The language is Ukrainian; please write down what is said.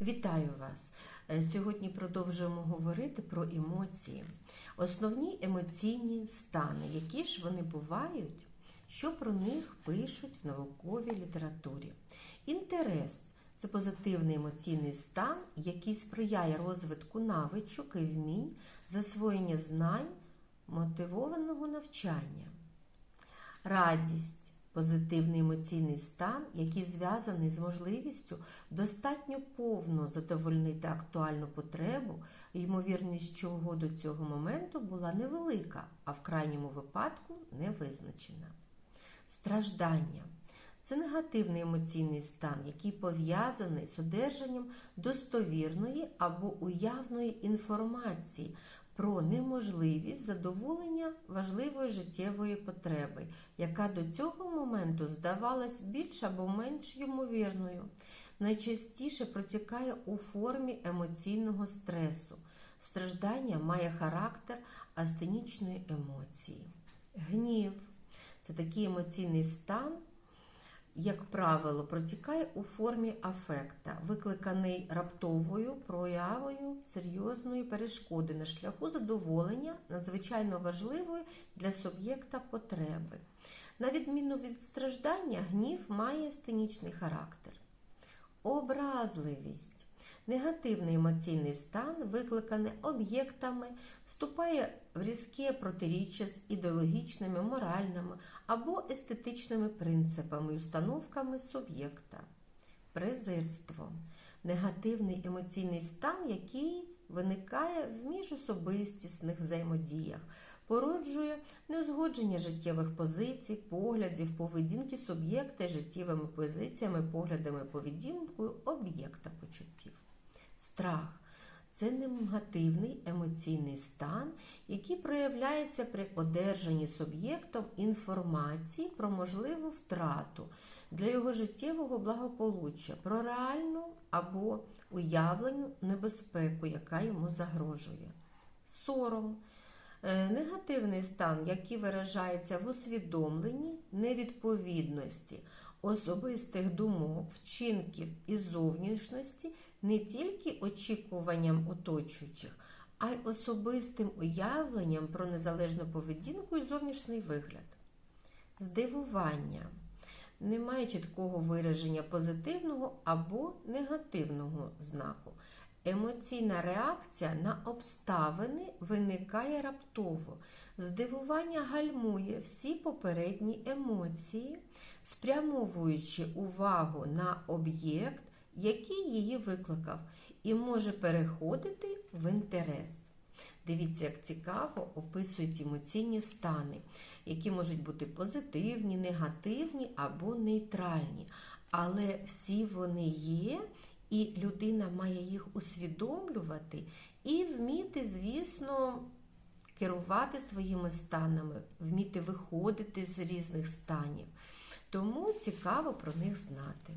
Вітаю вас! Е, Сьогодні продовжуємо говорити про емоції. Основні емоційні стани, які ж вони бувають, що про них пишуть в науковій літературі. Інтерес це позитивний емоційний стан, який сприяє розвитку навичок і вмінь, засвоєння знань, мотивованого навчання. Радість позитивний емоційний стан, який зв'язаний з можливістю достатньо повно задовольнити актуальну потребу, ймовірність чого до цього моменту була невелика, а в крайньому випадку не визначена. Страждання це негативний емоційний стан, який пов'язаний з одержанням достовірної або уявної інформації про неможливість задоволення важливої життєвої потреби, яка до цього моменту здавалась більш або менш ймовірною. Найчастіше протікає у формі емоційного стресу. Страждання має характер астенічної емоції. Гнів це такий емоційний стан, як правило, протікає у формі афекта, викликаний раптовою проявою серйозної перешкоди на шляху задоволення надзвичайно важливої для суб'єкта потреби. На відміну від страждання, гнів має стенічний характер. Образливість негативний емоційний стан, викликаний об'єктами, вступає в різке протиріччя з ідеологічними, моральними або естетичними принципами і установками суб'єкта. Презирство негативний емоційний стан, який виникає в міжособистісних взаємодіях, породжує неузгодження життєвих позицій, поглядів, поведінки суб'єкта, життєвими позиціями, поглядами, поведінкою об'єкта почуттів. Страх це негативний емоційний стан, який проявляється при одержанні суб'єктом інформації про можливу втрату для його життєвого благополуччя, про реальну або уявлену небезпеку, яка йому загрожує. Сором е, негативний стан, який виражається в усвідомленні невідповідності особистих думок, вчинків і зовнішності не тільки очікуванням оточуючих, а й особистим уявленням про незалежну поведінку і зовнішній вигляд. Здивування немає чіткого вираження позитивного або негативного знаку. Емоційна реакція на обставини виникає раптово. Здивування гальмує всі попередні емоції, спрямовуючи увагу на об'єкт, який її викликав, і може переходити в інтерес. Дивіться, як цікаво описують емоційні стани, які можуть бути позитивні, негативні або нейтральні. Але всі вони є, і людина має їх усвідомлювати і вміти, звісно, керувати своїми станами, вміти виходити з різних станів. Тому цікаво про них знати.